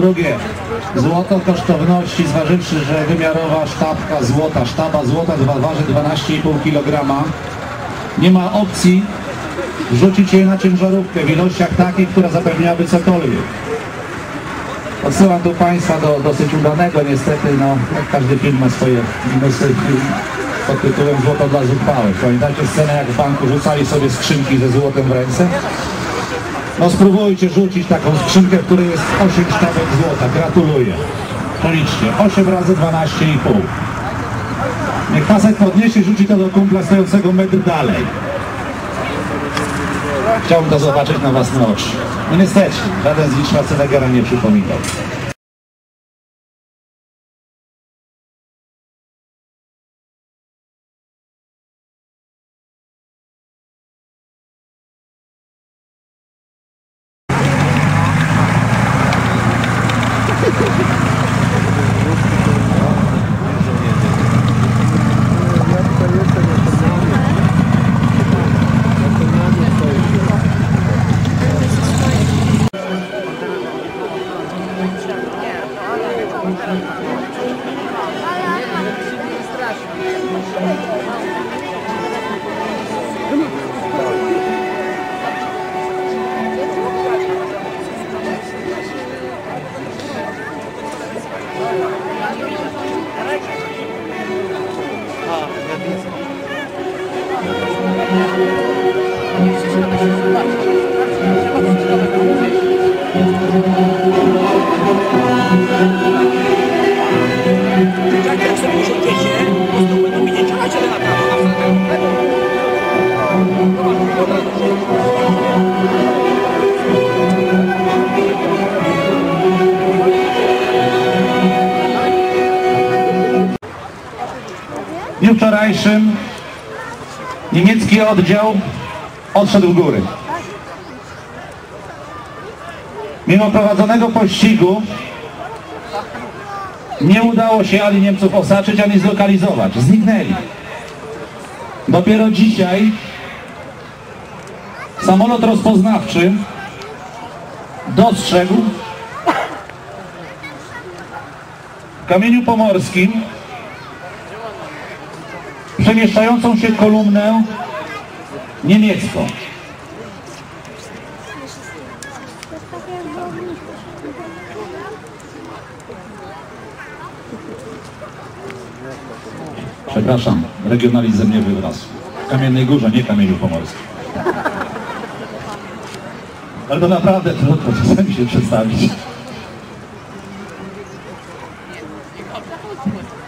drugie, złoto kosztowności, zważywszy, że wymiarowa sztabka złota, sztaba złota waży 12,5 kg, nie ma opcji wrzucić jej na ciężarówkę w ilościach takich, która zapewniałaby cokolwiek. Odsyłam tu Państwa do dosyć udanego niestety, no jak każdy film ma swoje minusy, pod tytułem Złoto dla zuchwałych. Pamiętacie scenę jak w banku rzucali sobie skrzynki ze złotem w ręce? No spróbujcie rzucić taką skrzynkę, w której jest 8 sztabek złota. Gratuluję. Policzcie. 8 razy 12,5. Niech pasek podniesie rzuci to do kumpla stojącego metr dalej. Chciałbym to zobaczyć na własne oczy. No niestety, żaden z nich Schwarzeneggera nie przypominał. Wczorajszym niemiecki oddział odszedł w góry. Mimo prowadzonego pościgu nie udało się ani Niemców osaczyć, ani zlokalizować. Zniknęli. Dopiero dzisiaj samolot rozpoznawczy dostrzegł w kamieniu pomorskim przemieszczającą się kolumnę niemiecką. Przepraszam, regionalizm nie wyrósł. W Kamiennej Górze, nie Kamieniu Pomorskim. Ale to naprawdę trudno czasami się przedstawić.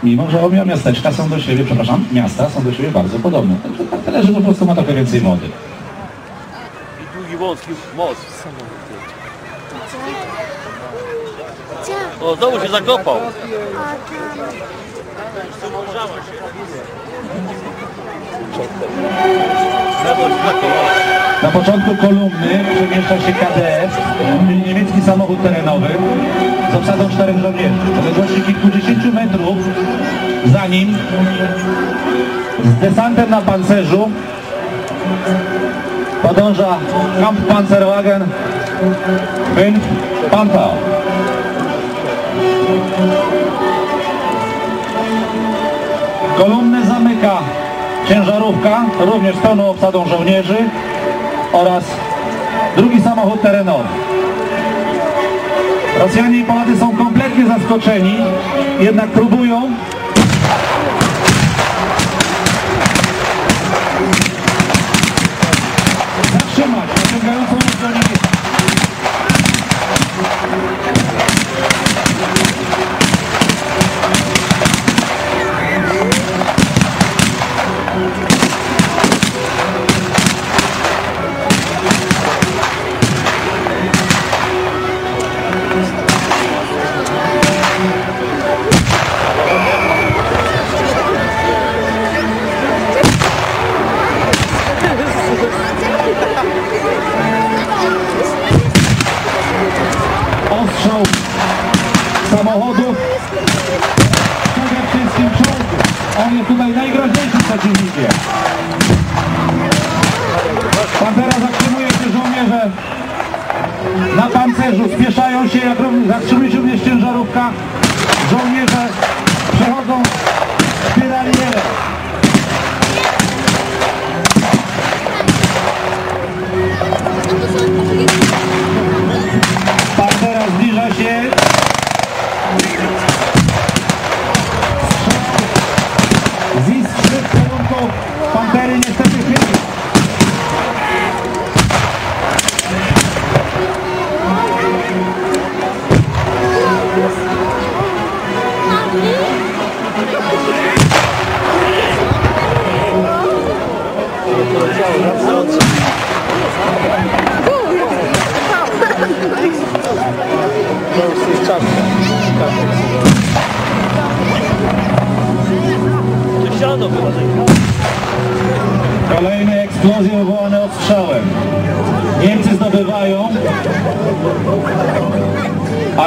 Mimo, że obie miasteczka są do siebie, przepraszam, miasta są do siebie bardzo podobne. Także tak tyle, że po prostu ma trochę więcej wody. I długi wąski most. O, znowu się zakopał. Na początku kolumny przemieszcza się KDF, niemiecki samochód terenowy z obsadą czterech żołnierzy. W odległości kilkudziesięciu metrów nim z desantem na pancerzu podąża Kampfpanzerwagen 5 Panther. Kolumnę zamyka ciężarówka, również z pełną obsadą żołnierzy oraz drugi samochód terenowy. Rosjanie i Polacy są kompletnie zaskoczeni, jednak próbują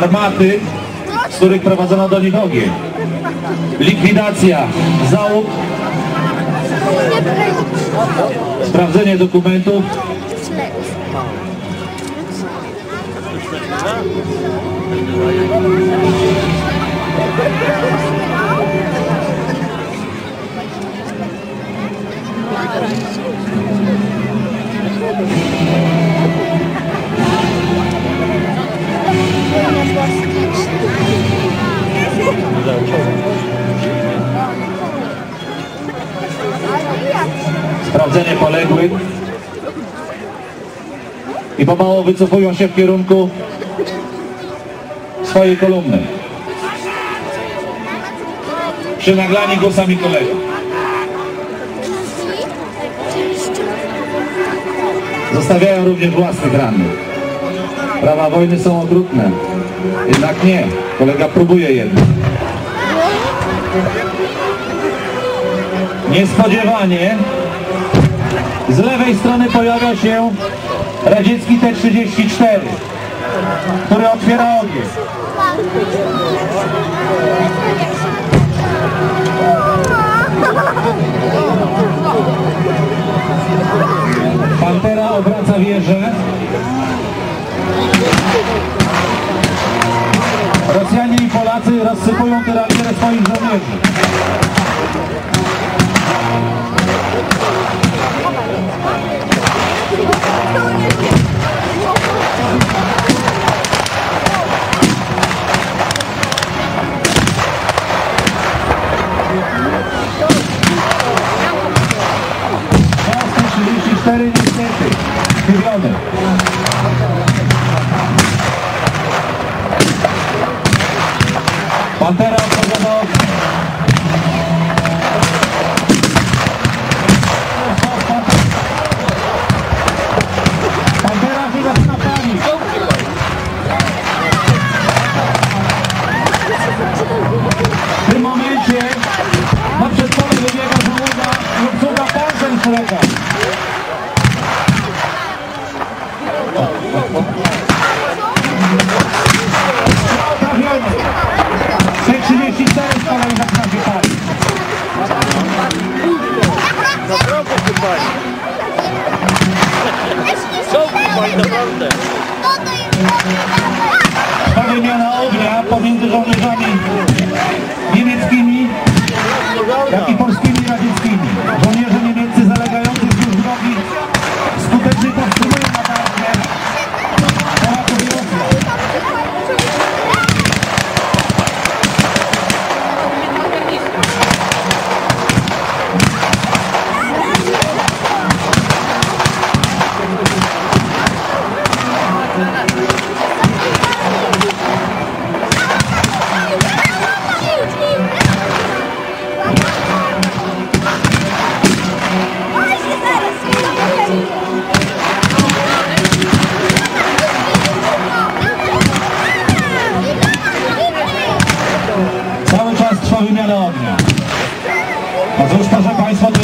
armaty, z których prowadzono do nich ogień. Likwidacja załóg, sprawdzenie dokumentów. Sprawdzenie poległych i pomału wycofują się w kierunku swojej kolumny. Przynaglani głosami kolegów. Zostawiają również własnych rannych. Prawa wojny są okrutne. Jednak nie. Kolega próbuje jednak. Niespodziewanie z lewej strony pojawia się radziecki T-34, który otwiera ogień. Pantera obraca wieżę. Rosjanie i Polacy rozsypują tyralierę swoich żołnierzy. Na przedpole wybiega załoga lub cuda Panzer Szreka. Trafiony. T-34 z kolei. Naprawdę się pali. Czołgi pali naprawdę.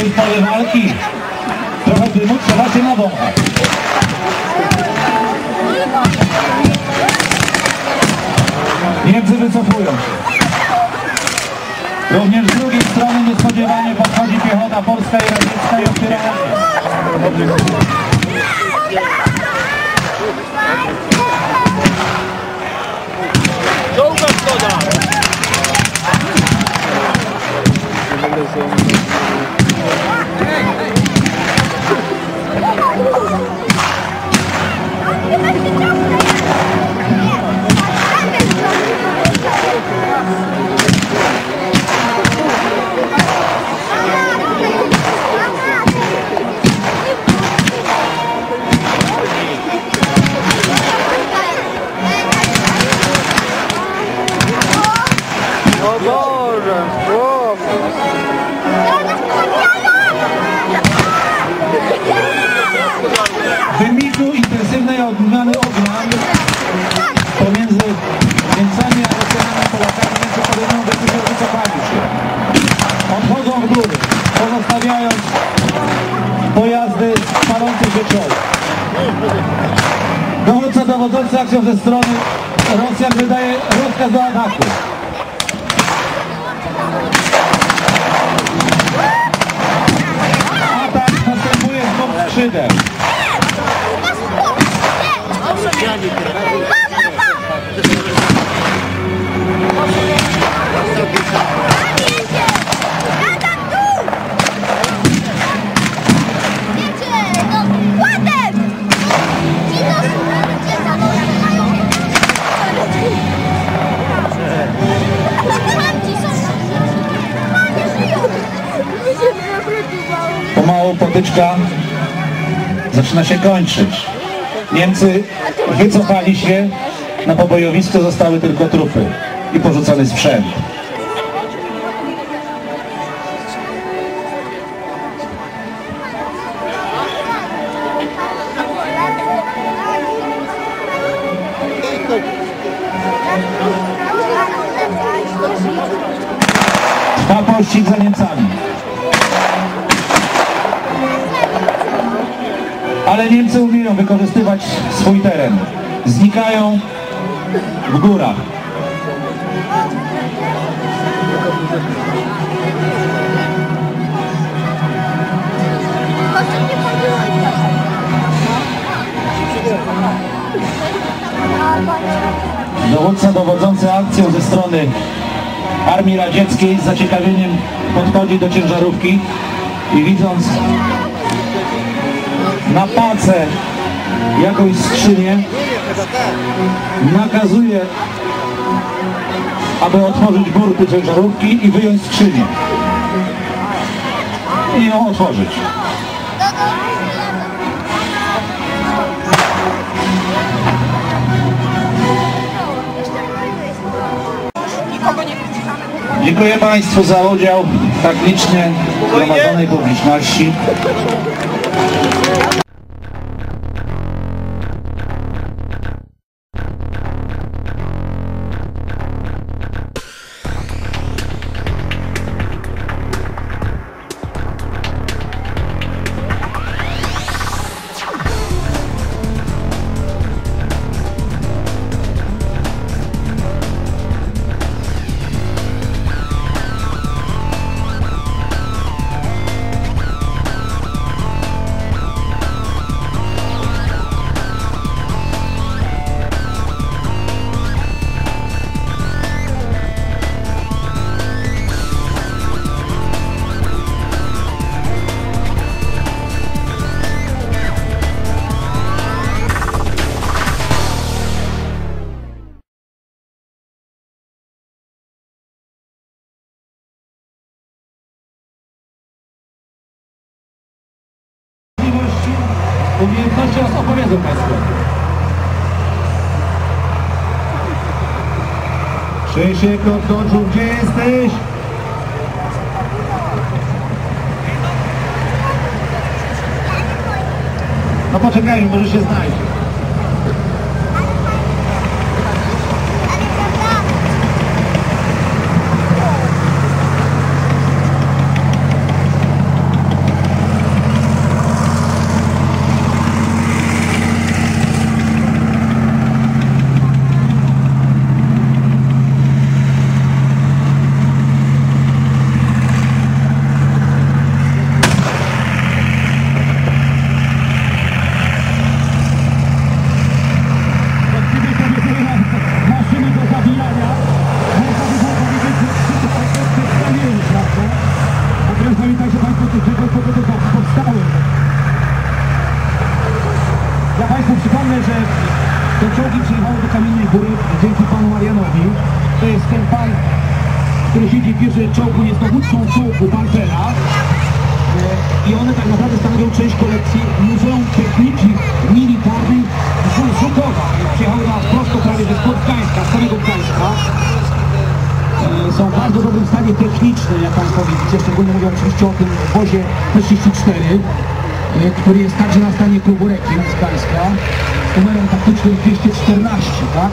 Jest pole walki. Trochę dymu trzeba się nawąchać. Niemcy wycofują się. Również z drugiej strony niespodziewanie podchodzi piechota polska i radziecka i otwiera W wyniku intensywnej odmiany odmian pomiędzy Niemcami a Rosjanami Polakami Niemcy podejmują decyzję o wycofaniu się. Odchodzą w góry, pozostawiając pojazdy palących się czoło. Dowódca dowodzący akcją ze strony Rosjan wydaje rozkaz do ataku. 7. Pomału potyczka zaczyna się kończyć. Niemcy wycofali się, na pobojowisku zostały tylko trupy i porzucony sprzęt. Ale Niemcy umieją wykorzystywać swój teren. Znikają w górach. Dowódca dowodzący akcją ze strony Armii Radzieckiej z zaciekawieniem podchodzi do ciężarówki i widząc na palce jakąś skrzynię nakazuje aby otworzyć burty ciężarówki i wyjąć skrzynię i ją otworzyć. Dziękuję Państwu za udział tak licznie zgromadzonej publiczności. Opowiedzą Państwu. Krzysiek odkończył, gdzie jesteś? No poczekajmy, może się znajdzie. Właściwie to nie były maszyny do zabijania. Można by było powiedzieć, że przedstawienie, prawda? A teraz pamiętajcie Państwo, że czegoś po prostu powstały. Ja Państwu przypomnę, że te czołgi przyjechały do Kamiennej Góry dzięki Panu Marianowi. To jest ten Pan, który siedzi w pierwszej czołgu, jest dowódcą czołgu Pantera. E, I one tak naprawdę stanowią część kolekcji Muzeum Techniki Militarnej z Żukowa. Przyjechały nas prosto prawie że spod z samego Gdańska. E, Są w bardzo dobrym stanie technicznym, jak Państwo widzicie, szczególnie mówię oczywiście o tym wozie P-34, e, który jest także na stanie klubu Rekin z Gdańska, z numerem taktycznym 214, tak?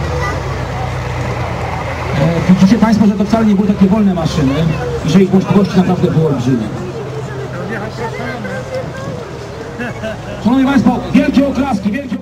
Widzicie Państwo, że to wcale nie były takie wolne maszyny i że ich możliwości naprawdę były olbrzymie. Szanowni Państwo, wielkie oklaski, wielkie.